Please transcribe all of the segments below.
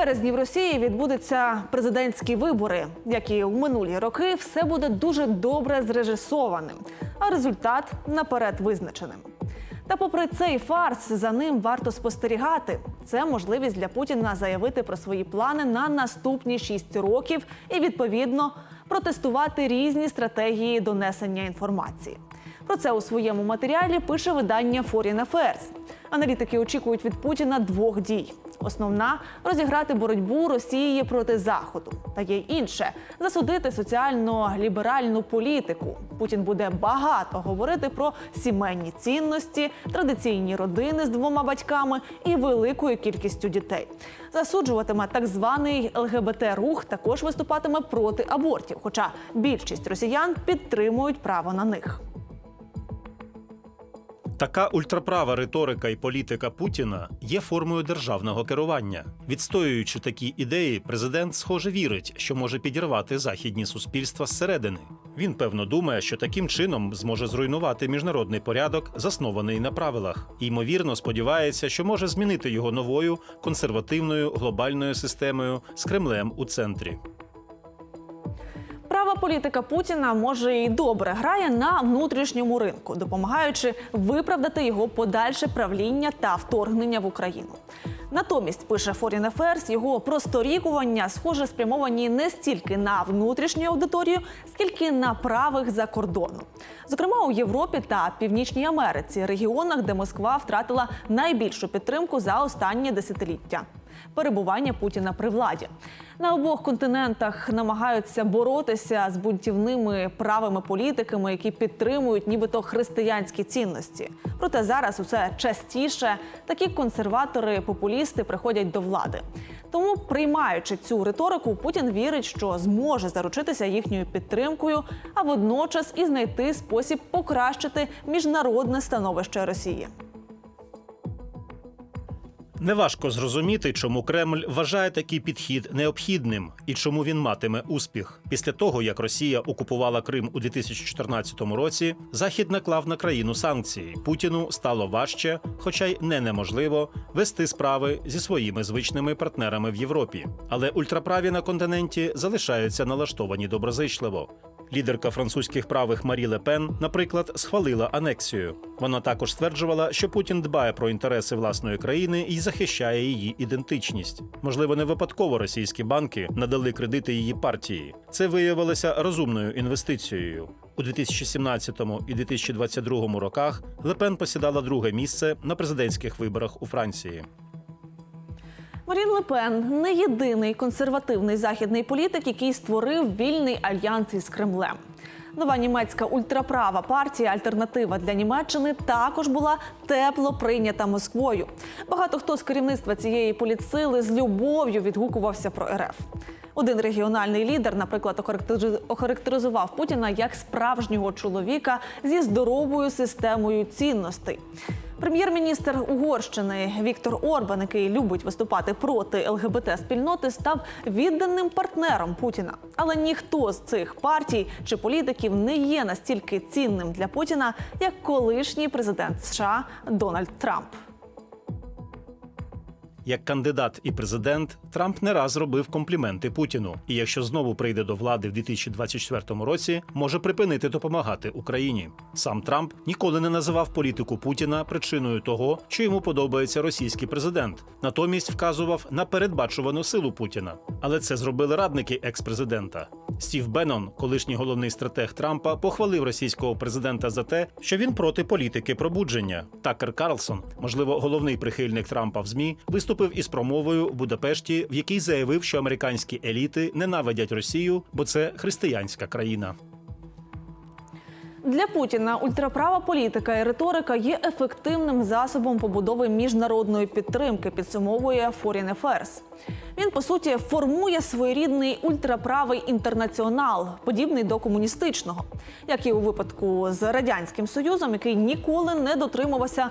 березні в Росії відбудуться президентські вибори. Як і в минулі роки, все буде дуже добре зрежисованим, а результат наперед визначеним. Та попри цей фарс, за ним варто спостерігати. Це можливість для Путіна заявити про свої плани на наступні шість років і відповідно протестувати різні стратегії донесення інформації. Про це у своєму матеріалі пише видання Foreign Affairs. Аналітики очікують від Путіна двох дій: основна розіграти боротьбу Росії проти Заходу. Та є інше засудити соціально-ліберальну політику. Путін буде багато говорити про сімейні цінності, традиційні родини з двома батьками і великою кількістю дітей. Засуджуватиме так званий ЛГБТ-рух, також виступатиме проти абортів. Хоча більшість росіян підтримують право на них. Така ультраправа риторика і політика Путіна є формою державного керування. Відстоюючи такі ідеї, президент, схоже, вірить, що може підірвати західні суспільства зсередини. Він певно думає, що таким чином зможе зруйнувати міжнародний порядок, заснований на правилах, і ймовірно сподівається, що може змінити його новою консервативною глобальною системою з Кремлем у центрі. Політика Путіна може і добре грає на внутрішньому ринку, допомагаючи виправдати його подальше правління та вторгнення в Україну. Натомість пише Foreign Affairs, його просторікування схоже спрямовані не стільки на внутрішню аудиторію, скільки на правих за кордоном. Зокрема, у Європі та Північній Америці, регіонах, де Москва втратила найбільшу підтримку за останнє десятиліття перебування Путіна при владі. На обох континентах намагаються боротися з бунтівними правими політиками, які підтримують нібито християнські цінності. Проте зараз усе частіше такі консерватори-популісти приходять до влади. Тому, приймаючи цю риторику, Путін вірить, що зможе заручитися їхньою підтримкою, а водночас і знайти спосіб покращити міжнародне становище Росії. Неважко зрозуміти, чому Кремль вважає такий підхід необхідним і чому він матиме успіх. Після того, як Росія окупувала Крим у 2014 році, Захід наклав на країну санкції. Путіну стало важче, хоча й не неможливо, вести справи зі своїми звичними партнерами в Європі. Але ультраправі на континенті залишаються налаштовані доброзичливо. Лідерка французьких правих Марі Ле Пен, наприклад, схвалила анексію. Вона також стверджувала, що Путін дбає про інтереси власної країни і захищає її ідентичність. Можливо, не випадково російські банки надали кредити її партії. Це виявилося розумною інвестицією. У 2017 і 2022 роках Ле Пен посідала друге місце на президентських виборах у Франції. Марін Ле Пен не єдиний консервативний західний політик, який створив вільний альянс із Кремлем. Нова німецька ультраправа партія Альтернатива для Німеччини також була тепло прийнята Москвою. Багато хто з керівництва цієї політсили з любов'ю відгукувався про РФ. Один регіональний лідер, наприклад, охарактери- охарактеризував Путіна як справжнього чоловіка зі здоровою системою цінностей. Прем'єр-міністр Угорщини Віктор Орбан, який любить виступати проти ЛГБТ спільноти, став відданим партнером Путіна. Але ніхто з цих партій чи політиків не є настільки цінним для Путіна, як колишній президент США Дональд Трамп. Як кандидат і президент, Трамп не раз робив компліменти Путіну. І якщо знову прийде до влади в 2024 році, може припинити допомагати Україні. Сам Трамп ніколи не називав політику Путіна причиною того, що йому подобається російський президент. Натомість вказував на передбачувану силу Путіна. Але це зробили радники екс-президента. Стів Беннон, колишній головний стратег Трампа, похвалив російського президента за те, що він проти політики пробудження. Такер Карлсон, можливо, головний прихильник Трампа в змі, виступив із промовою в Будапешті, в якій заявив, що американські еліти ненавидять Росію, бо це християнська країна. Для Путіна ультраправа політика і риторика є ефективним засобом побудови міжнародної підтримки, підсумовує Foreign Affairs. Він по суті формує своєрідний ультраправий інтернаціонал, подібний до комуністичного, як і у випадку з радянським союзом, який ніколи не дотримувався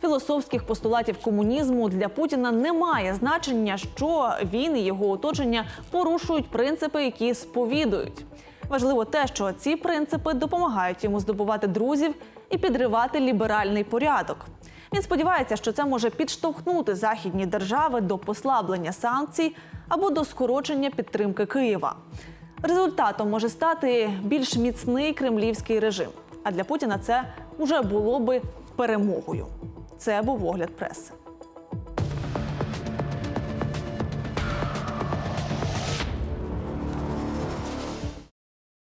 філософських постулатів комунізму. Для Путіна немає значення, що він і його оточення порушують принципи, які сповідують. Важливо те, що ці принципи допомагають йому здобувати друзів і підривати ліберальний порядок. Він сподівається, що це може підштовхнути західні держави до послаблення санкцій або до скорочення підтримки Києва. Результатом може стати більш міцний кремлівський режим. А для Путіна це вже було би перемогою. Це був огляд преси.